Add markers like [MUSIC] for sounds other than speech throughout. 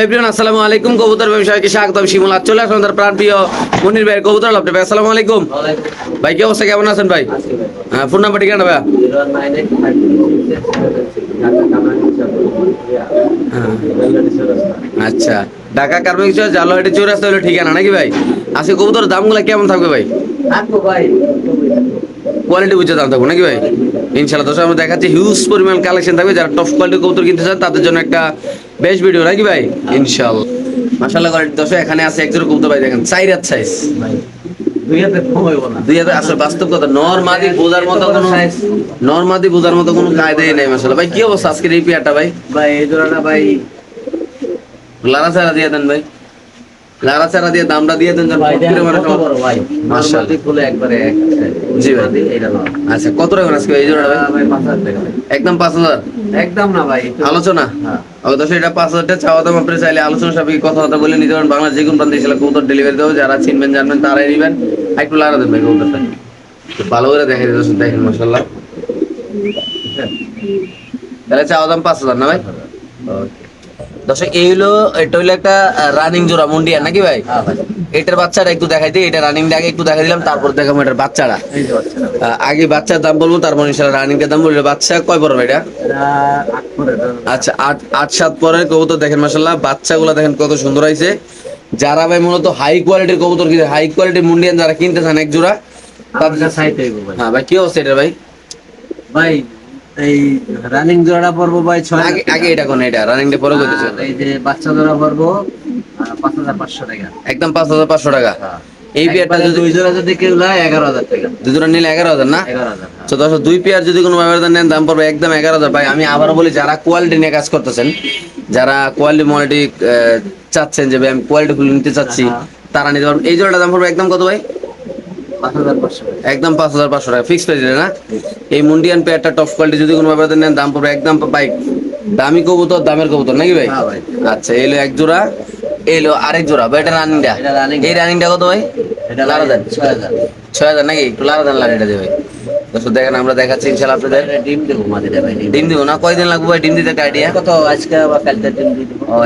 Everyone আসসালামু আলাইকুম। কবুতর ব্যবসায়ীকে স্বাগতম। শিমুল আজ চলে আসুন তার প্রাণ প্রিয় মনির ভাই কবুতর লাভ ভাই আসসালামু আলাইকুম। ভাই কি অবস্থা? কেমন আছেন ভাই? হ্যাঁ ফোন নাম্বার ঠিকানা ভাই আচ্ছা। ঢাকা কার্মিক জালোহাটি চৌরাস্তা হলো ঠিকানা নাকি ভাই? আজকে কবুতর দামগুলো কেমন থাকবে ভাই? কোয়ালিটি বুঝে দাম থাকবে নাকি ভাই? ইনশাল্লাহ দর্শক আমরা দেখাচ্ছি হিউজ পরিমাণ কালেকশন থাকবে। যারা টপ কোয়ালিটি কবুতর কিনতে চান তাদের জন্য একটা বেস্ট ভিডিও নাকি ভাই? ইনশাল্লাহ মাশাআল্লাহ কোয়ালিটি দশ এখানে আছে একজন কবুতর ভাই দেখেন সাইরাত সাইজ দুই হাতে আসলে বাস্তব কথা নরমাদি বোঝার মতো কোনো নরমাদি বোঝার মতো কোনো কায়দাই নাই মাশাআল্লাহ। ভাই কি অবস্থা আজকের এই পেয়ারটা ভাই? ভাই এই জোড়াটা ভাই লারা সারা দিয়ে দেন ভাই। লারা চারা দিয়ে দামটা দিয়ে দেন ভাই মানে একবারে জি ভাই। আচ্ছা কত টাকা আজকে এই ভাই? ভাই একদম পাঁচ হাজার? একদম না ভাই আলোচনা? হ্যাঁ। এটা পাঁচ হাজার চাওয়া দাম আপনি চাইলে আলোচনা সাপেক্ষে কথাবার্তা বলে নিতে পারেন। বাংলার যে কোনো প্রান্তে কবুতর ডেলিভারি দেবো। যারা চিনবেন জানবেন তারাই নেবেন। একটু লারা দেন ভাই কবুতরটা। ভালো করে দেখে দিতে দেখেন মাসাল্লাহ তাহলে চাওয়া দাম পাঁচ হাজার না ভাই? দর্শক এই হলো এটা হলো একটা রানিং জোড়া মুন্ডিয়া নাকি ভাই? হ্যাঁ এটার বাচ্চাটা একটু দেখাই দিই এটা রানিং আগে একটু দেখাই দিলাম তারপর দেখাবো এটার। আহ, আগে বাচ্চার দাম বলব তারপর ইনশাল্লাহ রানিং এর দাম বলব। বাচ্চা কয় ভাই এটা? আচ্ছা আট আট সাত পরের কবুতর দেখেন মাসাল্লাহ বাচ্চাগুলো দেখেন কত সুন্দর হয়েছে। যারা ভাই মূলত হাই কোয়ালিটির কবুতর কিনে হাই কোয়ালিটির মুন্ডিয়ান যারা কিনতে চান এক জোড়া হ্যাঁ ভাই কি অবস্থা এটা ভাই? ভাই এই রানিং জোড়াটা পড়ব ভাই ছয় আগে আগে এটা কোন এটা? রানিং ডে পরে এই যে বাচ্চা জোড়া হাজার পাঁচশো টাকা। একদম পাঁচ হাজার পাঁচশো টাকা? এই পেয়ারটা যদি দুই জোড়া যদি কেউ নেয় এগারো হাজার টাকা। দুই জোড়া নিলে এগারো হাজার না? এগারো হাজার হ্যাঁ। তো দুই পেয়ার যদি কোনো ব্যবহার নেন দাম পড়বে একদম এগারো হাজার। ভাই আমি আবারও বলি যারা কোয়ালিটি নিয়ে কাজ করতেছেন যারা কোয়ালিটি মোয়ালিটি চাচ্ছেন যে ভাই আমি কোয়ালিটি গুলো নিতে চাচ্ছি হ্যাঁ। তারা নিতে পারবেন। এই জোড়াটা দাম পড়বে একদম কত ভাই পাঁচ হাজার পাঁচশো টাকা একদম পাঁচ হাজার পাঁচশো টাকা। ফিক্স প্রাইস না? এই মুন্ডিয়ান পেয়ারটা টপ কোয়ালিটি যদি কোনো ব্যাপারে নেন দাম পড়বে একদম বাইক দামি কবুতর দামের কবুতর নাকি ভাই? হ্যাঁ। আচ্ছা এলো এক জোড়া এলো আরেক জোড়া ভাই এটা রানিংটা। এই রানিংটা কত ভাই? ছয় হাজার। ছয় হাজার নাকি? একটু লারা দেন লারা এটা দেবে দর্শক দেখেন আমরা দেখাচ্ছি ইনশাল্লাহ আপনাদের। ডিম দেবো মাঝে ভাই ডিম দিব না কয়দিন লাগবে ভাই ডিম দিতে? একটা আইডিয়া কত আজকে বা কালকে ডিম ও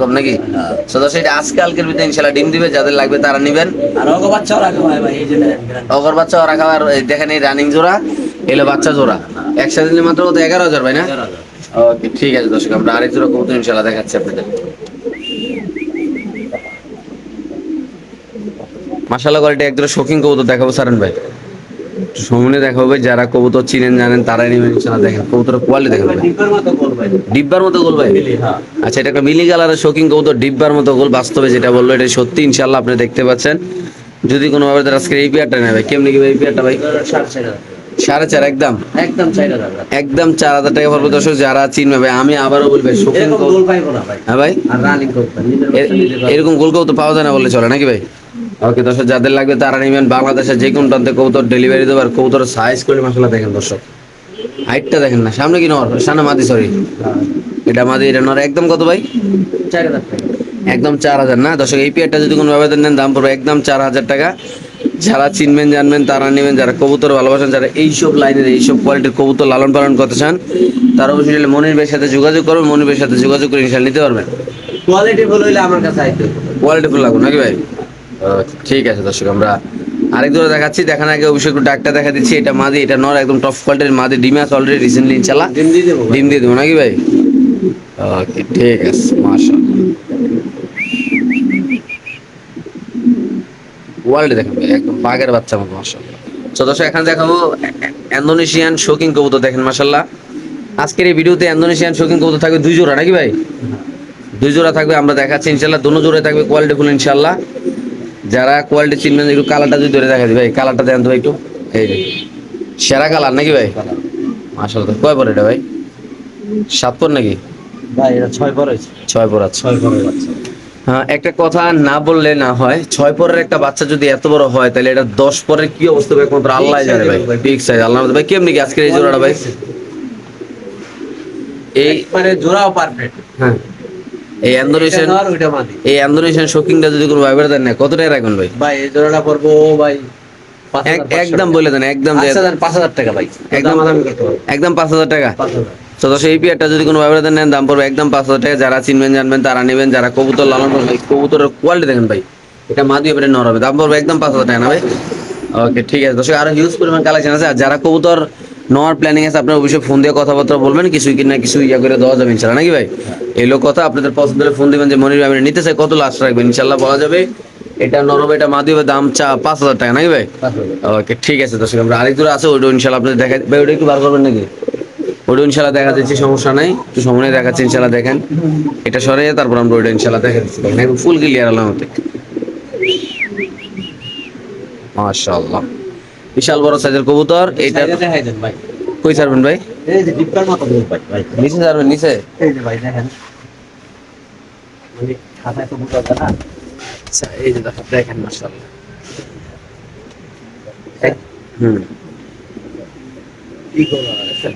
কম নাকি? হ্যাঁ। দর্শক এটা আজকালকের ভিতরে ইনশাল্লাহ ডিম দিবে যাদের লাগবে তারা নিবেন। আর ওগো বাচ্চাও রাখো ভাই ভাই এই। অগর বাচ্চা ওরা খাবার এই দেখেন এই রানিং জোড়া এলো বাচ্চা জোড়া। একসাথে নিলে মাত্র কত? এগারো হাজার ভাই না? ওকে ঠিক আছে দর্শক আমরা আরেক জোড়া কবুতর ইনশাল্লাহ দেখাচ্ছি আপনাদের। মাশাল্লাহ কোয়ালিটি এক জোড়া শৌখিন কবুতর দেখাবো সারেন ভাই। সামনে দেখা ভাই যারা কবুতর চিনেন জানেন তারাই নেবেন ইনশাল্লাহ দেখেন। কবুতরের কোয়ালিটি দেখেন ডিব্বার মতো গোল ভাই। হ্যাঁ। আচ্ছা এটা একটা মিলি কালারের শৌখিন কবুতর ডিব্বার মতো গোল বাস্তবে যেটা বলল এটা সত্যি ইনশাল্লাহ আপনি দেখতে পাচ্ছেন। যদি কোনো ভাবে তারা আজকে এই পেয়ারটা নেবে কেমনি কি এই পেয়ারটা ভাই? সাড়ে চার একদম? একদম। একদম চার হাজার টাকা পড়বে দর্শক যারা চিনবে ভাই আমি আবারও বলব শৌখিন কবুতর পাইবো না ভাই। হ্যাঁ ভাই। এরকম গোল কবুতর পাওয়া যায় না বললে চলে নাকি ভাই? ওকে দর্শক যাদের লাগবে তারা নেবেন বাংলাদেশের যে কোনো প্রান্তে কবুতর ডেলিভারি দেবার কবুতরের সাইজ করে মশলা দেখেন দর্শক। হাইটটা দেখেন না সামনে কি নর সামনে মাদি সরি। এটা মাদি এটা নর একদম কত ভাই? চার হাজার টাকা। একদম চার হাজার না? দর্শক এই পেয়ারটা যদি কোনো ব্যবধান নেন দাম পড়বে একদম চার হাজার টাকা। যারা চিনবেন জানবেন তারা নেবেন যারা কবুতর ভালোবাসেন যারা এইসব লাইনের এইসব কোয়ালিটির কবুতর লালন পালন করতে চান তারা অবশ্যই মনির ভাইয়ের সাথে যোগাযোগ করবেন মনির ভাইয়ের সাথে যোগাযোগ করে ইনশাল নিতে পারবেন। কোয়ালিটি ভালো হইলে আমার কাছে আইতে কোয়ালিটি ফুল লাগবে নাকি ভাই? ঠিক আছে দর্শক আমরা আরেক দূরে দেখাচ্ছি। দেখার আগে অবশ্যই একটু ডাকটা দেখা দিচ্ছি। এটা মাদি এটা নর একদম টপ কোয়ালিটির মাদি। ডিম আছে অলরেডি রিসেন্টলি ইনশাল্লাহ ডিম দিয়ে দেবো ডিম দিয়ে দেবো নাকি ভাই? ওকে ঠিক আছে মাশাআল্লাহ। কোয়ালিটি দেখেন ভাই একদম বাঘের বাচ্চা মতো মাশাআল্লাহ। তো দর্শক এখানে দেখাবো ইন্দোনেশিয়ান শৌখিন কবুতর দেখেন মাশাআল্লাহ। আজকের এই ভিডিওতে ইন্দোনেশিয়ান শৌখিন কবুতর থাকবে দুই জোড়া নাকি ভাই? দুই জোড়া থাকবে আমরা দেখাচ্ছি ইনশাল্লাহ দুনো জোড়া থাকবে কোয়ালিটি ফুল ইনশাল্লাহ যারা কোয়ালিটি চিনবেন একটু কালারটা যদি ধরে দেখা দিই ভাই কালারটা দেন তো ভাই একটু। এই যে সেরা কালার নাকি ভাই? মাশাআল্লাহ কয় পর এটা ভাই? সাত পর নাকি? ভাই এটা ছয় পর ছয় পর আছে। ছয় পরের বাচ্চা। হ্যাঁ একটা কথা না বললে না হয় ছয় পরের একটা বাচ্চা যদি এত বড় হয় তাহলে এটা দশ পরের কি অবস্থা হবে একমাত্র আল্লাহ জানে ভাই। বিগ সাইজ আল্লাহ ভাই কেমনি কি আজকের এই জোড়াটা ভাই? এই মানে জোড়াও পারফেক্ট হ্যাঁ। এই এই শৌখিনটা যদি কোনো ভাইবার দেন না কত টাকা রাখবেন ভাই? ভাই এই জোড়াটা পড়ব ভাই একদম। বলে দেন একদম পাঁচ হাজার টাকা ভাই। একদম একদম পাঁচ হাজার টাকা। তো দশ এই পেয়ারটা যদি কোনো ব্যবহার নেন দাম পড়বে একদম পাঁচ হাজার টাকা। যারা চিনবেন জানবেন তারা নেবেন। যারা কবুতর লালন করবেন কবুতরের কোয়ালিটি দেখেন ভাই। এটা মাদি হবে নর হবে। দাম পড়বে একদম পাঁচ হাজার টাকা না ভাই? ওকে ঠিক আছে। দর্শক আরও হিউজ পরিমাণ কালেকশন আছে। আর যারা কবুতর নেওয়ার প্ল্যানিং আছে আপনার অবশ্যই ফোন দিয়ে কথাবার্তা বলবেন কিছু কিনা কিছু ইয়া করে দেওয়া যাবে ইনশাল্লাহ নাকি ভাই? এই লোক কথা আপনাদের পছন্দ হলে ফোন দিবেন যে মনির ভাই আমি নিতে চাই কত লাস্ট রাখবেন? ইনশাল্লাহ বলা যাবে এটা নরম এটা মাদি হবে দাম চা পাঁচ হাজার টাকা নাকি ভাই? ওকে ঠিক আছে দর্শক আমরা আরেক দূরে আছে ওইটা ইনশাল্লাহ আপনাদের দেখা ভাই ওটা একটু বার করবেন নাকি? ওটা ইনশাল্লাহ দেখা যাচ্ছে সমস্যা নাই একটু সময় দেখাচ্ছে ইনশাল্লাহ দেখেন। এটা সরে তারপর আমরা ওইটা ইনশাল্লাহ দেখা দিচ্ছি ফুল ক্লিয়ার আলামতে। মাশাআল্লাহ। বিশাল বড় সাইজের কবুতর এটা কই ছাড়বেন ভাই? এই যে ডিব্বার মতো দুধ ভাই ভাই। নিচে ছাড়বেন নিচে? এই যে ভাই দেখেন। মানে খাতায় তো না? আচ্ছা এই যে দেখেন দেখেন মাশাআল্লাহ। হুম। কি করব আর?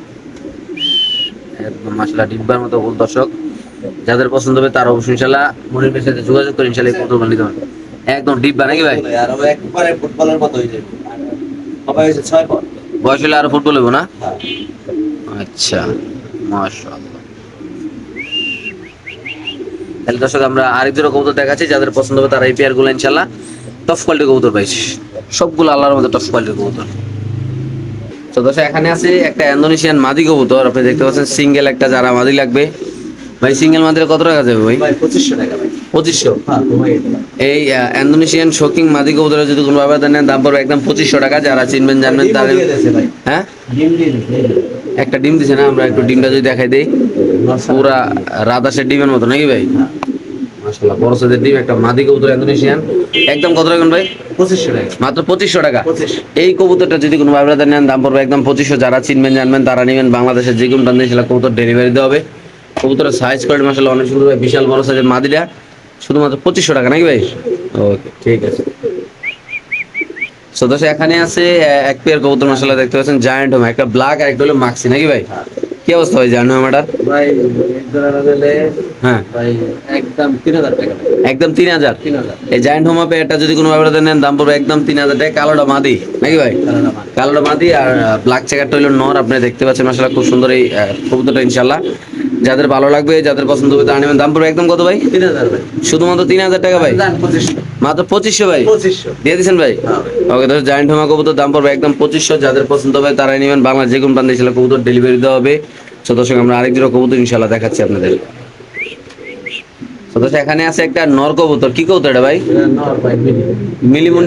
একদম মাশাআল্লাহ ডিব্বার মতো গোল দর্শক। যাদের পছন্দ হবে তারা অবশ্যই ইনশাআল্লাহ মনির সাথে যোগাযোগ করে ইনশাআল্লাহ এই কবুতর নিতে পারবেন। একদম ডিব্বা নাকি ভাই? আর একবারে ফুটবলের মতো হয়ে যাবে। সবাই ছয় পর বয়স হলে আরও ফুটবল হইব না? হ্যাঁ। আচ্ছা মাশাআল্লাহ। তাহলে দর্শক আমরা আরেক দুটো কবুতর দেখাচ্ছি যাদের পছন্দ হবে তারা এই পেয়ারগুলো ইনশাল্লাহ টপ কোয়ালিটির কবুতর পাইছি। সবগুলো আল্লাহর মধ্যে টপ কোয়ালিটির কবুতর। তো দর্শক এখানে আছে একটা ইন্দোনেশিয়ান মাদি কবুতর আপনি দেখতে পাচ্ছেন সিঙ্গেল একটা যারা মাদি লাগবে। ভাই সিঙ্গেল মাদির কত টাকা যাবে ভাই? ভাই পঁচিশশো টাকা ভাই। পঁচিশশো। হ্যাঁ। এই ইন্দোনেশিয়ান শোকিং মাদি যদি কোনো নেন দাম পড়বে একদম পঁচিশশো টাকা যারা চিনবেন জানবেন ভাই। হ্যাঁ। একটা ডিম দিছে না আমরা একটু ডিমটা যদি দেখাই দিই। পুরা ডিমের মতো নাকি ভাই? হ্যাঁ, মাশাআল্লাহ বড় সাইজের ডিম একটা মাদি কবুতর ইন্দোনেশিয়ান। একদম কত রাখবেন ভাই? পঁচিশশো টাকা। মাত্র পঁচিশশো টাকা। এই কবুতরটা যদি কোনো নেন দাম পড়বে একদম পঁচিশশো যারা চিনবেন জানবেন তারা নেবেন। বাংলাদেশের যে কোনো প্রান্তে সেটা কবুতর ডেলিভারি দেওয়া হবে। কবুতরের সাইজ করে মাসাল্লাহ অনেক সুন্দর বিশাল বড় সাইজের মাদিটা। শুধুমাত্র পঁচিশশো টাকা নাকি ভাই? ওকে ঠিক আছে। সদস্য এখানে আছে এক পেয়ার কবুতর মশলা দেখতে পাচ্ছেন জায়ান্ট হোম একটা ব্ল্যাক আর একটা হলো মাক্সি নাকি ভাই? কি অবস্থা ভাই জায়ান্ট হোম এটার? ভাই হ্যাঁ। ভাই একদম তিন হাজার টাকা একদম তিন হাজার? এই জায়ান্ট হোম পেয়ারটা যদি কোনো ব্যবহার নেন দাম পড়বে একদম তিন হাজার টাকা। কালোটা মাদি নাকি ভাই। কালোটা মাদি। আর ব্ল্যাক চেকারটা হলো নর আপনি দেখতে পাচ্ছেন মাসাল্লাহ খুব সুন্দর এই কবুতরটা ইনশাল্লাহ যাদের ভালো লাগবে যাদের পছন্দ হবে তারা নেবেন। দাম পড়বে একদম কত ভাই? ভাই। শুধুমাত্র তিন হাজার টাকা ভাই? মাত্র পঁচিশশো ভাই? দিয়ে দিচ্ছেন ভাই? হ্যাঁ ওকে তো জায়েন্ট হোমা কবুতর দাম পড়বে একদম পঁচিশশো। যাদের পছন্দ হবে তারাই নেবেন। বাংলা যে কোনো প্রান্তে ছিল কবুতর ডেলিভারি দেওয়া হবে। তো দর্শক আমরা আরেক দুটো কবুতর ইনশাল্লাহ দেখাচ্ছি আপনাদের। তো এখানে আছে একটা নর কবুতর। কি কবুতর এটা ভাই?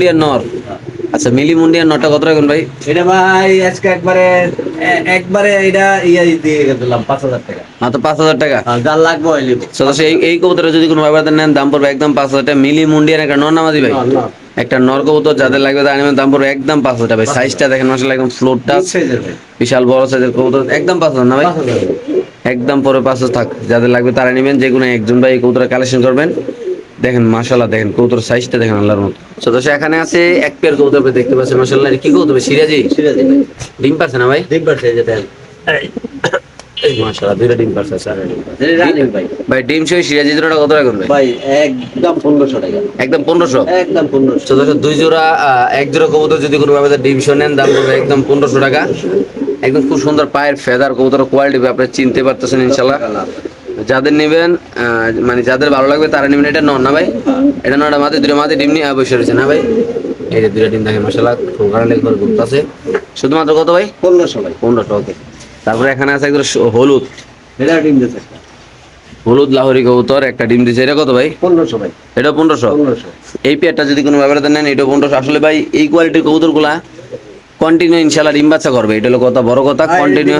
এটা নর। আচ্ছা মিলি মুন্ডিয়ার নরটা কত রাখবেন ভাই? এটা ভাই আজকে একবারে একবারে এটা ইয়া দিয়ে দিলাম পাঁচ হাজার টাকা। মাত্র পাঁচ হাজার টাকা? আর যার লাগবে ওই তো দর্শক এই এই কবুতরের যদি কোনো ব্যবহার নেন দাম পড়বে একদম পাঁচ হাজার টাকা। মিলি মুন্ডিয়ার একটা নর নামাজি ভাই। একটা নর কবুতর যাদের লাগবে তার দাম পড়বে একদম পাঁচ হাজার টাকা ভাই। সাইজটা দেখেন মাসাল্লাহ একদম ফ্লোরটা। বিশাল বড় সাইজের কবুতর। একদম পাঁচ হাজার না ভাই। একদম পরে পাঁচ হাজার থাক। যাদের লাগবে তারা নেবেন যে কোনো একজন ভাই কবুতর কালেকশন করবেন। দেখেন মাশাল্লাহ দেখেন কবুতর সাইজটা দেখেন আল্লাহর মতো তো দর্শক এখানে আছে এক পেয়ার কবুতর আপনি দেখতে পাচ্ছেন মাশাল্লাহ কি কবুতর ভাই? সিরাজি? সিরাজি। ডিম পাচ্ছে না ভাই? যে দুইটা ডিম পাচ্ছে স্যার রানিং ভাই। ভাই ডিম সহ সিরাজি জোড়াটা কত রাখবেন ভাই ভাই একদম পনেরোশো টাকা। একদম তো দুই জোড়া আহ, এক জোড়া কবুতর যদি কোনো ভাবে ডিম সহ নেন দাম পড়বে একদম পনেরোশো টাকা। একদম খুব সুন্দর পায়ের ফেদার কবুতর কোয়ালিটি আপনি চিনতে পারতেছেন ইনশাল্লাহ যাদের নেবেন আহ, মানে যাদের ভালো লাগবে তারা নেবেন। এটা নন না ভাই? এটা নটা মাথায় দুটো মাথায় ডিম নিয়ে বসে রয়েছে না ভাই? এই যে দুটো ডিম দেখেন মশলা ঠোকার লেগে ঘুরতেছে শুধুমাত্র কত ভাই? পনেরোশো ভাই। পনেরোশো ওকে তারপরে এখানে আছে একদম হলুদ। এটা ডিম হলুদ লাহরি কবুতর একটা ডিম দিচ্ছে এটা কত ভাই? পনেরোশো ভাই। এটা পনেরোশো। পনেরোশো। এই পেয়ারটা যদি কোনো ব্যাপারে নেন এটা পনেরোশো। আসলে ভাই এই কোয়ালিটির কবুতরগুলা কন্টিনিউ ইনশাল্লাহ ডিম বাচ্চা করবে। এটা হলো কথা বড় কথা। কন্টিনিউ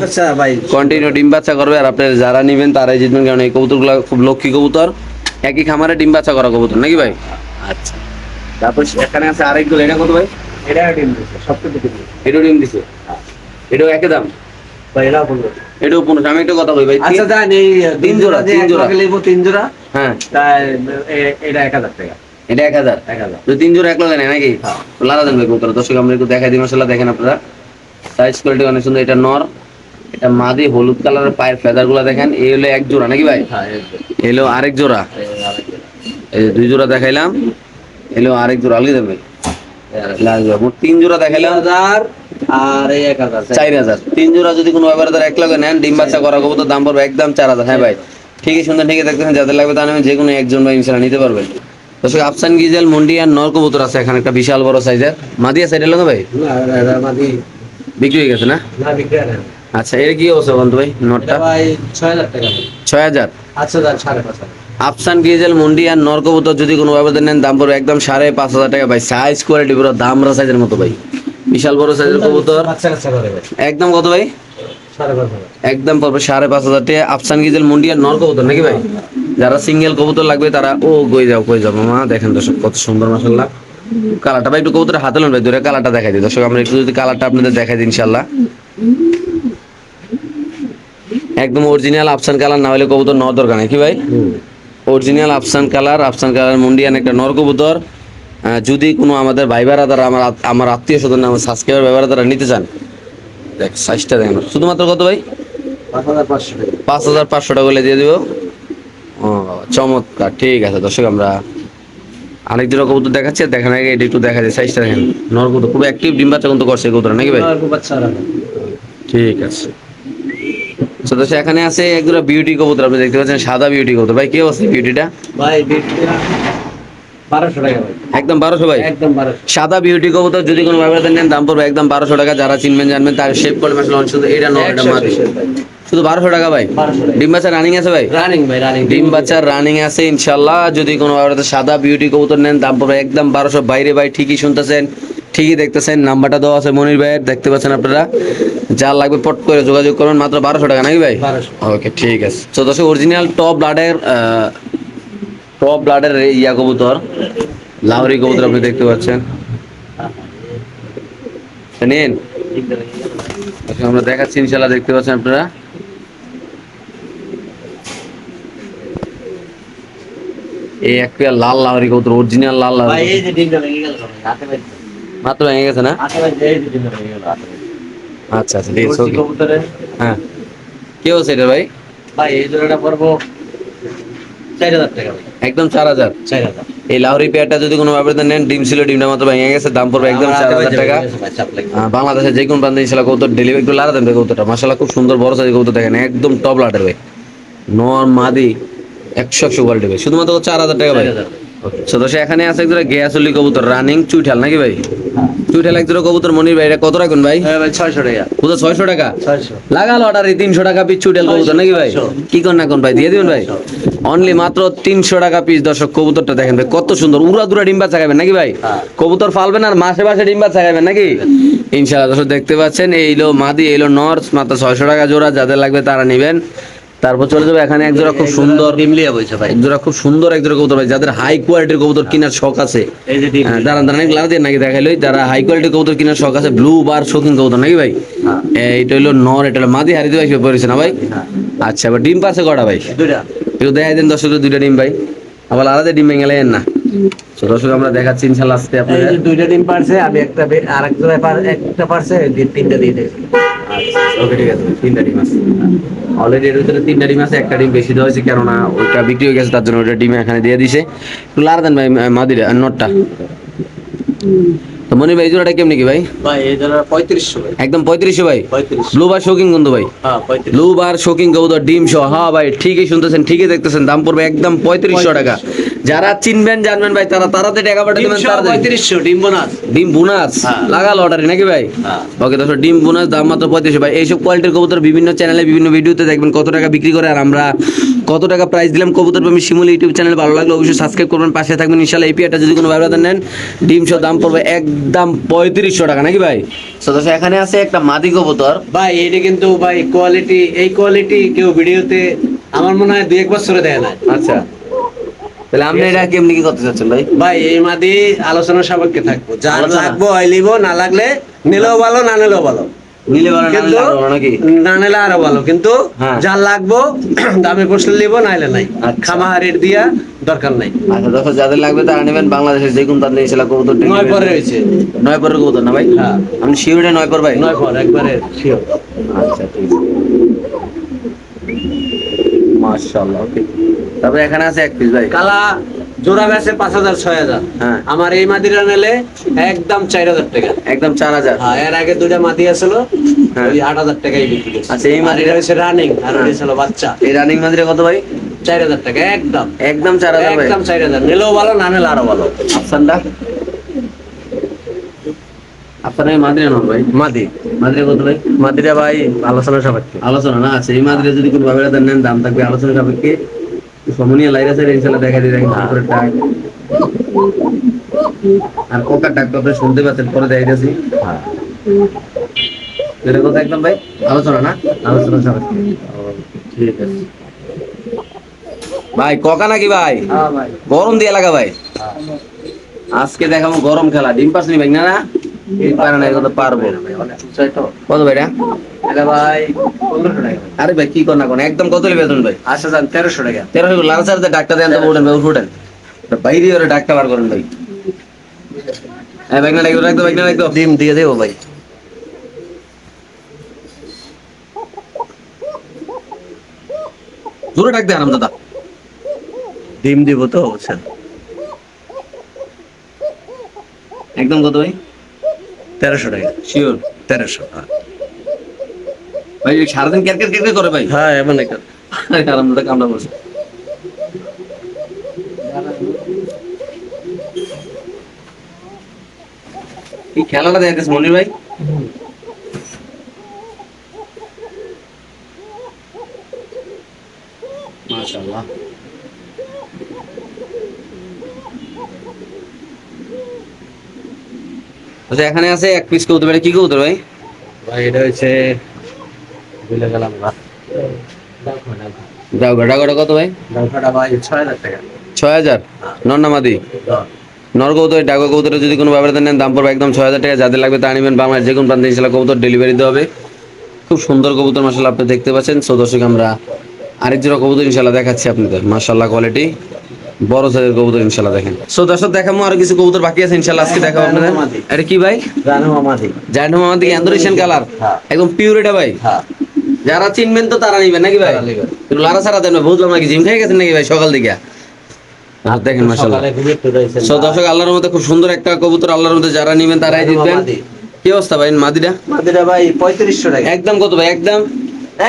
কন্টিনিউ ডিম বাচ্চা করবে আর আপনার যারা নেবেন তারাই জিতবেন কারণ এই কবুতরগুলো খুব লক্ষ্মী কবুতর। একই খামারে ডিম বাচ্চা করা কবুতর নাকি ভাই? আচ্ছা। তারপর এখানে আছে আরেকগুলো এটা কত ভাই? এটা ডিম দিচ্ছে সবকিছু এটাও ডিম দিছে? এটাও একই দাম? ভাই এটা পনেরোশো এটাও পনেরোশো আমি একটা কথা বলি ভাই আচ্ছা দেন এই তিন জোড়া, তিন জোড়া। তিন জোড়া? হ্যাঁ। তাই এটা এক হাজার টাকা। এটা এক হাজার। এক হাজার। তো তিন জোড়া এক লগে নাকি? হ্যাঁ। দেন ভাই কবুতর দর্শক আমরা একটু দেখাই দিই মশলা দেখেন আপনারা। সাইজ কোয়ালিটি অনেক সুন্দর এটা নর এটা মাদি হলুদ কালারের পায়ের ফেদারগুলা দেখেন এই হলো এক জোড়া নাকি ভাই? হ্যাঁ যে, আরেক জোড়া। এই দুই জোড়া দেখাইলাম এলো আরেক জোড়া আলগি দেবে? লাল তিন জোড়া দেখাইলাম। আর এই এক হাজার চার হাজার। তিন জোড়া যদি কোনো ব্যাপারে তার এক লগে নেন ডিম বাচ্চা করা কবুতর দাম পড়বে একদম চার হাজার হ্যাঁ ভাই? ঠিকই সুন্দর ঠিকই দেখতেছেন যাদের লাগবে তা নেবেন যে কোনো একজন ভাই ইনশাল্লাহ নিতে পারবেন। দর্শক আফসান গিজেল মুন্ডি আর নর কবুতর আছে এখানে একটা বিশাল বড় সাইজের। মাদিয়া সাইডের লোক ভাই? এটা মাদি। বিক্রি হয়ে গেছে না? আচ্ছা এর কি অবস্থা বন্ধু ভাই নটটা? ভাই ছয় হাজার টাকা। ছয় হাজার? পাঁচ সাড়ে পাঁচ হাজার। আফসান গিজেল মুন্ডি আর নর কবুতর যদি কোনো ব্যবধান নেন দাম পড়বে একদম সাড়ে পাঁচ হাজার টাকা। ভাই সাইজ কোয়ালিটি পুরো দামরা সাইজের মতো ভাই। বিশাল বড় সাইজের কবুতর। একদম কত ভাই? একদম পড়বে সাড়ে পাঁচ হাজার টাকা। আফসান গিজেল মুন্ডি আর নর কবুতর নাকি ভাই? যারা সিঙ্গেল কবুতর লাগবে তারা ও কই যাও কই যাব মা দেখেন দর্শক কত সুন্দর মাসাল্লাহ কালারটা ভাই একটু কবুতর হাতে লোন ভাই দূরে কালারটা দেখাই দিই। দর্শক আমরা একটু যদি কালারটা আপনাদের দেখাই দিই ইনশাল্লাহ একদম অরিজিনাল আফসান কালার না হলে কবুতর নেওয়ার দরকার নেই কি ভাই? অরিজিনাল আফসান কালার আফসান কালার মুন্ডিয়ান একটা নর কবুতর। যদি কোনো আমাদের ভাই ভাইরা দ্বারা আমার আমার আত্মীয় স্বজন আমার সাবস্ক্রাইবার ভাই দ্বারা নিতে চান দেখ সাইজটা দেখেন। শুধুমাত্র কত ভাই? পাঁচ হাজার পাঁচশো টাকা। করে দিয়ে দিব। ও চমৎকার। ঠিক আছে দর্শক আমরা আরেক জোড়া কবুতর দেখাচ্ছি দেখেন আগে এটা একটু দেখা যায় সাইজটা দেখেন। নর কবুতর খুব অ্যাক্টিভ ডিম বাচ্চা কিন্তু করছে কবুতর নাকি ভাই? ঠিক আছে। তো দর্শক এখানে আছে এক জোড়া বিউটি কবুতর আপনি দেখতে পাচ্ছেন সাদা বিউটি কবুতর। ভাই কি অবস্থা বিউটিটা ভাই বিক্রিটা বারোশো টাকা একদম বারোশো ভাই? একদম বারোশো। সাদা বিউটি কবুতর যদি কোনো ব্যবহার নেন দাম পড়বে একদম বারোশো টাকা। যারা চিনবেন জানবেন তার শেপ করে মাসে শুধু এটা নয় এটা মাদি শুধু বারোশো টাকা ভাই? ডিম বাচ্চা রানিং আছে ভাই? রানিং ভাই রানিং ডিম বাচ্চার রানিং আছে ইনশাল্লাহ যদি কোনো সাদা বিউটি কবুতর নেন দাম পড়বে একদম বারোশো। বাইরে ভাই ঠিকই শুনতেছেন ঠিকই দেখতেছেন। নাম্বারটা দেওয়া আছে মনির ভাইয়ের দেখতে পাচ্ছেন আপনারা। যা লাগবে পট করে যোগাযোগ করবেন মাত্র বারোশো টাকা নাকি ভাই? ওকে ঠিক আছে। তো দর্শক অরিজিনাল টপ ব্লাডের টপ ব্লাডের ইয়া কবুতর লাহরি কবুতর আপনি দেখতে পাচ্ছেন। নিন। আচ্ছা, আমরা দেখাচ্ছি ইনশাল্লাহ দেখতে পাচ্ছেন আপনারা। এই এক পেয়ার লাল লাহরি কবুতর অরিজিনাল লাল লাহরি মাত্র ভেঙে গেছে না। আচ্ছা আচ্ছা ঠিক আছে হ্যাঁ। কে বলছে এটা ভাই? ভাই এই জোড়াটা পড়ব চার হাজার টাকা ভাই। একদম চার হাজার। এই লাহরি পেয়ারটা যদি কোনো ব্যাপারে নেন ডিম ছিল ডিমটা মাত্র ভেঙে গেছে দাম পড়বে একদম চার হাজার টাকা। বাংলাদেশের যে কোনো প্রান্তে ইনশাল্লাহ কৌতো ডেলিভারি একটু লাড়া দেন কবুতরটা। মাসাল্লাহ খুব সুন্দর বড় সাইজ কৌতো দেখেন একদম টপ লাটের ভাই। নর মাদি একশো একশো কোয়ালিটি ভাই। শুধুমাত্র চার হাজার টাকা ভাই। সদস্য এখানে আছে একজোড়া গিয়াসুলি কবুতর রানিং চুইঠাল নাকি ভাই। চুইঠাল একজোড়া কবুতর মনির ভাই এটা কত রাখুন ভাই? হ্যাঁ ভাই টাকা। পুরো টাকা? লাগালো অর্ডারে টাকা পিস চুইঠাল কবুতর নাকি ভাই? কি কর না কোন ভাই দিয়ে দিবেন ভাই? অনলি মাত্র তিনশো টাকা পিস দর্শক কবুতরটা দেখেন ভাই কত সুন্দর। উড়া দুরা ডিম বাচ্চা খাবেন নাকি ভাই? হ্যাঁ। কবুতর ফালবেন আর মাসে মাসে ডিম্বা বাচ্চা খাবেন নাকি? ইনশাআল্লাহ দর্শক দেখতে পাচ্ছেন এইলো মাদি এইলো নর্স মাত্র ছয়শো টাকা জোড়া যাদের লাগবে তারা নেবেন। তারপর চলে যাবে এখানে এক জোড়া খুব সুন্দর ডিম লিয়া বলছে ভাই। এক জোড়া খুব সুন্দর এক জোড়া কবুতর ভাই। যাদের হাই কোয়ালিটির কবুতর কেনার শখ আছে এই যে ডিম হ্যাঁ, দাঁড়ান দাঁড়ান দিয়ে নাকি দেখাইলই যারা হাই কোয়ালিটির কবুতর কেনার শখ আছে ব্লু বার শৌখিন কবুতর নাকি ভাই? হ্যাঁ। এইটা হলো নর এটা হলো মাদি হারিতে ভাই পড়েছে না ভাই? হ্যাঁ। আচ্ছা এবার ডিম পারছে কটা ভাই? দুইটা। একটু দেখাই দেন দর্শক দুইটা ডিম ভাই। আবার আলাদা ডিম ভেঙে না। দর্শক আমরা দেখাচ্ছি ইনশাল্লাহ আজকে আপনাদের। দুইটা ডিম পারছে আমি একটা আর এক জোড়ায় একটা পারছে তিনটা দিয়ে দিয়েছি। ওকে ঠিক আছে তিনটা ডিম আছে অলরেডি এর ভিতরে তিনটা ডিম আছে একটা ডিম বেশি দেওয়া হয়েছে কেননা ওইটা বিক্রি হয়ে গেছে তার জন্য ওইটা ডিম এখানে দিয়ে দিছে। একটু দেন ভাই মাদিরা নটটা। তো মনি ভাই জোড়াটা কেমনি কি ভাই? ভাই এই জোড়া পঁয়ত্রিশশো ভাই। একদম পঁয়ত্রিশশো ভাই? পঁয়ত্রিশশো। ব্লু বার শৌকিং কিন্তু ভাই? হ্যাঁ পঁয়ত্রিশ ব্লু বার শৌকিং কবুতর ডিম সহ। হ্যাঁ ভাই ঠিকই শুনতেছেন ঠিকই দেখতেছেন দাম পড়বে একদম পঁয়ত্রিশশো টাকা। যারা চিনবেন জানবেন ভাই তারা তাড়াতাড়ি টাকা পাঠিয়ে দেবেন পঁয়ত্রিশশো ডিম বোনাস। ডিম বোনাস? হ্যাঁ। লাগাল অর্ডারে নাকি ভাই? হ্যাঁ। ওকে দর্শক ডিম বোনাস দাম মাত্র পঁয়ত্রিশ ভাই এইসব কোয়ালিটির কবুতর বিভিন্ন চ্যানেলে বিভিন্ন ভিডিওতে দেখবেন কত টাকা বিক্রি করে। আর আমরা কত টাকা প্রাইস দিলাম কবুতর আমি শিমুল ইউটিউব চ্যানেল ভালো লাগলে অবশ্যই সাবস্ক্রাইব করবেন পাশে থাকবেন। ইনশাল্লাহ এই পিয়াটা যদি কোনো ব্যবহার নেন ডিম সহ দাম পড়বে একদম পঁয়ত্রিশশো টাকা নাকি ভাই? তো দর্শক এখানে আছে একটা মাদি কবুতর। ভাই এটা কিন্তু ভাই কোয়ালিটি এই কোয়ালিটি কেউ ভিডিওতে আমার মনে হয় দুই এক বছরে দেয় না। আচ্ছা। তাহলে আপনি এটা কেমনি কি করতে চাচ্ছেন ভাই? ভাই এই মাদি আলোচনা সাপেক্ষে থাকব। যার লাগবো লিব না লাগলে নিলেও ভালো না নিলেও ভালো। নিলে ভালো না নিলে ভালো নাকি? না নিলে আরও ভালো। কিন্তু হ্যাঁ। লাগবো [CLEARS THROAT] দামে বসলে লিব নাইলে নাই। আচ্ছা। খামাহারের দিয়া দরকার নাই। আচ্ছা যাদের লাগবে তারা নেবেন। বাংলাদেশের যে কবুতর নয় পরে রয়েছে নয় পরের কবুতর না ভাই? হ্যাঁ। আপনি শিউরে নয় পর ভাই? নয় পর একবারে শিওর আচ্ছা ঠিক মাশাআল্লাহ ওকে তারপরে এখানে আছে এক পিস ভাই। কালা জোড়া বেচে পাঁচ হাজার ছয় হাজার। হ্যাঁ। আমার এই মাদিরা নিলে একদম চার হাজার টাকা। একদম চার হাজার। হ্যাঁ এর আগে দুইটা মাদি আসলো হ্যাঁ। ওই আট হাজার টাকাই বিক্রি আচ্ছা, এই মাদিরা রানিং আর। বাচ্চা। এই রানিং মাদিরা কত ভাই? চার হাজার টাকা একদম। একদম চার হাজার একদম চার হাজার। নিলেও ভালো না নিলে আরও ভালো। আফসানটা আপনার মাদিরা নন ভাই। মাদি। মাদিরা কত ভাই? মাদিরা ভাই আলোচনা সাপেক্ষে। আলোচনা না আছে এই মাদিরা যদি কোনো ভাবে নেন দাম থাকবে আলোচনা সাপেক্ষে। সমনীয় লাইরা স্যার ইনশাল্লাহ দেখা দিয়ে দেখেন টাক আর কোকার ডাক তো আপনি শুনতে পাচ্ছেন পরে হ্যাঁ। এটা কথা একদম ভাই আলোচনা না? আলোচনা ঠিক আছে। ভাই ককা নাকি ভাই? হ্যাঁ ভাই। গরম দিয়ে লাগা ভাই? আজকে দেখাবো গরম খেলা। ডিম পাস ভাই? না না। পারে না এগুলো পারব। কত ভাই এটা এটা ভাই পনেরোশো টাকা। আরে ভাই কি কর না কোন একদম কত বেতন ভাই। আসা যান তেরোশো টাকা। তেরোশো স্যার ডাক্তার দেন তো উঠেন ভাই উঠেন। বাইরে ওরা ডাক্তার বার করেন ভাই। হ্যাঁ বাইক না ডাকতো রাখতো বাইক না রাখতো ডিম দিয়ে দেবো ভাই। জোরে ডাকতে আরাম দাদা ডিম দিব তো বুঝছেন একদম কত ভাই? তেরোশো টাকা। শিওর তেরোশো ভাই সারাদিন ক্যারকেট ক্যারকেট করে ভাই। হ্যাঁ এমন একটা। কামড়া বসে এই খেলাটা দেখতেছ মনির ভাই। মাশাআল্লাহ। আচ্ছা এখানে আছে এক পিস কবুতর কি কবুতর ভাই? ভাই এটা হচ্ছে ভুলে গেলাম না। ডাউগা ডাউগাটা কত ভাই? ছয় হাজার টাকা। ছয় হাজার? নন্নামাদি নর কবুতর ডাকা কবুতরে যদি কোনো ব্যাপারে নেন দাম পড়বে একদম ছয় হাজার টাকা। যাদের লাগবে তা নেবেন বাংলাদেশ যে কোনো প্রান্তে ইনশাল্লাহ কবুতর ডেলিভারি দেওয়া হবে। খুব সুন্দর কবুতর মাসাল্লাহ আপনি দেখতে পাচ্ছেন। সো দর্শক আমরা আরেক জোড়া কবুতর ইনশাল্লাহ দেখাচ্ছি আপনাদের। মাসাল্লাহ কোয়ালিটি বড় সাইজের কবুতর ইনশাল্লাহ দেখেন। সো দর্শক দেখাবো আরও কিছু কবুতর বাকি আছে ইনশাল্লাহ আজকে দেখাবো আপনাদের। এটা কি ভাই? জানো আমাদের জায়ান্ট হোম আমাদের অ্যান্ডোরেশন কালার হ্যাঁ। একদম পিওর এটা ভাই। হ্যাঁ। যারা চিনবেন তো তারা নিবেন নাকি ভাই? লারা সারা দেন বুঝলাম নাকি জিম খেয়ে গেছেন নাকি ভাই সকাল দিকে? আর দেখেন মাসাল্লাহ সো দর্শক আল্লাহর মধ্যে খুব সুন্দর একটা কবুতর আল্লাহর মধ্যে যারা নিবেন তারাই জিতবেন কি অবস্থা ভাই? মাদিরা মাদিরা ভাই পঁয়ত্রিশশো টাকা। একদম কত ভাই? একদম?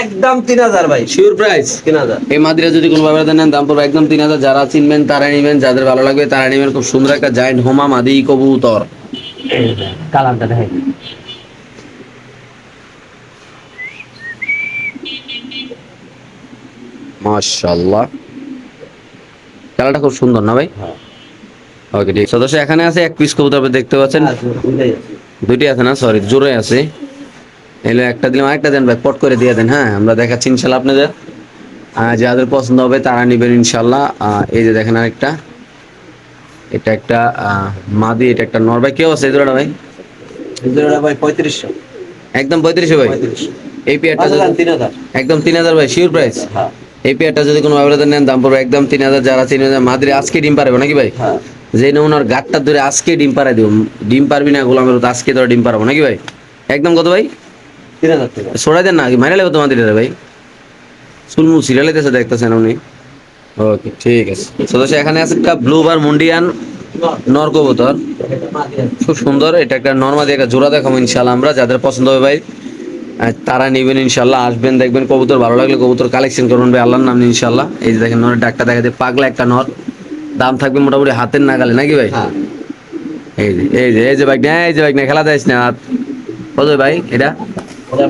একদম তিন হাজার ভাই। শিওর প্রাইস তিন হাজার। এই মাদিরা যদি কোনো ব্যাপারে নেন দাম পড়বে একদম তিন হাজার। যারা চিনবেন তারা নিবেন যাদের ভালো লাগবে তারা নিবেন। খুব সুন্দর একটা জায়েন্ট হোমা মাদি কবুতর। কালারটা দেখেন মাশাআল্লাহ। খেলাটা খুব সুন্দর না ভাই? হ্যাঁ। ওকে ঠিক। সদস্য এখানে আছে এক পিস কবুতর আপনি দেখতে পাচ্ছেন। আছে, দুইটাই আছে। না? সরি জোরে আছে। এলে একটা দিলাম আরেকটা দেন ভাই পট করে দিয়ে দেন হ্যাঁ? আমরা দেখাচ্ছি ইনশাল্লাহ আপনাদের। যাদের পছন্দ হবে তারা নেবেন ইনশাল্লাহ এই যে দেখেন আরেকটা। এটা একটা মাদি এটা একটা নর। ভাই কেউ আছে এই ভাই? জোড়াটা ভাই পঁয়ত্রিশশো। একদম পঁয়ত্রিশে ভাই? এই পেয়ারটা একদম তিন হাজার ভাই শিওর প্রাইস হ্যাঁ। এই পেয়ারটা যদি কোনো ব্যবহার নেন দাম পড়বে একদম তিন হাজার যারা তিন হাজার মাদিরে আজকে ডিম পারবে নাকি ভাই? হ্যাঁ। যে নমুনার গাটটা ধরে আজকে ডিম পাড়াই দিব। ডিম পারবি না গোলামের আজকে ধরে ডিম পারব নাকি ভাই? একদম কত ভাই? তিন হাজার সরাই দেন না মাইরা লেবে তোমাদের ভাই। সুলমু সিরিয়ালেতেছে দেখতেছেন উনি। ওকে ঠিক আছে। সদস্য এখানে আছে একটা ব্লু বার মুন্ডিয়ান নর কবুতর। এটা মাদি আছে। খুব সুন্দর এটা একটা নর্মাদি একটা জোড়া দেখাবো ইনশাল্লাহ আমরা যাদের পছন্দ হবে ভাই। তারা নেবেন ইনশাল্লাহ আসবেন দেখবেন কবুতর ভালো লাগলে কবুতর কালেকশন করবেন ভাই আল্লাহর নাম ইনশাল্লাহ। এই যে দেখেন নরের ডাকটা দেখা যায় পাগলা একটা নর। দাম থাকবে মোটামুটি হাতের নাগালে নাকি ভাই? হ্যাঁ। এই যে এই যে এই যে বাইক না এই যে বাইক না খেলা দেয় না হাত কত ভাই এটা?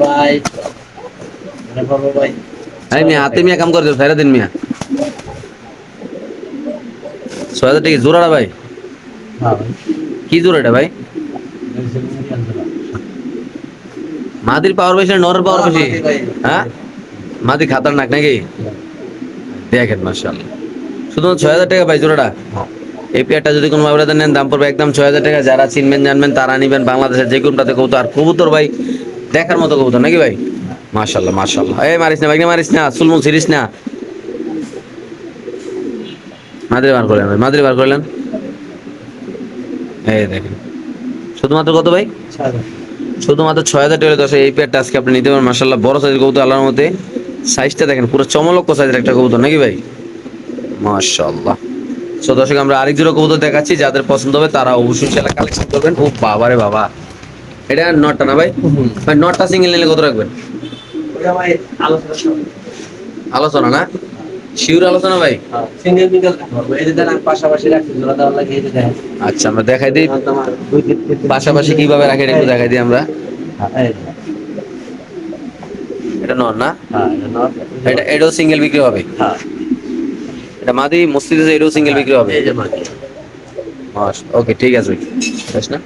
ভাই। ভাই মিয়া হাতে মিয়া কাম করে দেব দিন মিয়া। ছয় হাজার টাকা জোড়াটা ভাই? হ্যাঁ। ভাই কি জোড়াটা ভাই? মাদির পাওয়ার বেশি নরের পাওয়ার বেশি। হ্যাঁ? মাদি খাতারনাক নাকি? দেখেন মার্শাল্লাহ শুধু ছয় হাজার টাকা ভাই জোড়াটা। এই পেয়ারটা যদি কোনো ভাবে নেন দাম পড়বে একদম ছয় হাজার টাকা। যারা চিনবেন জানবেন তারা নিবেন বাংলাদেশের যে কোনটাতে কবুতর। আর কবুতর ভাই দেখার মতো কবুতর নাকি ভাই? মার্শাল্লাহ মার্শাল্লাহ এই মারিস না ভাই মারিস না সুলমুল সিরিস না। মাদ্রি বার করলেন ভাই মাদ্রি বার করলেন। এই দেখেন। শুধুমাত্র কত ভাই। শুধুমাত্র ছয় হাজার টাকা দশ এই পেয়ারটা আজকে আপনি নিতে পারেন মার্শাল্লাহ বড় সাইজের কবুতর আল্লাহর মধ্যে সাইজটা দেখেন পুরো চমলক্ষ সাইজের একটা কবুতর নাকি ভাই? মার্শাল্লাহ সো দর্শক আমরা আরেক জোড়া কবুতর দেখাচ্ছি যাদের পছন্দ হবে তারা অবশ্যই সেটা কালেকশন করবেন। ও বাবা রে বাবা। এটা নটটা না ভাই? ভাই নটটা সিঙ্গেল নিলে কত রাখবেন? আলোচনা না? শিওর আলোচনা ভাই? হ্যাঁ, সিঙ্গেল মিঙ্গেল এই যে দেন পাশাপাশি রাখছি জোড়া দেওয়ার লাগে এই যে দেখেন আচ্ছা আমরা দেখাই দিই। তিন- পাশাপাশি কীভাবে রাখে একটু দেখাই দিই আমরা। হ্যাঁ। এটা নন না? হ্যাঁ, এটা নর- এটাও সিঙ্গেল বিক্রি হবে? হ্যাঁ, এটা মাদি মসজিদে এটাও সিঙ্গেল বিক্রি হবে? ওকে ঠিক আছে। বেশ না?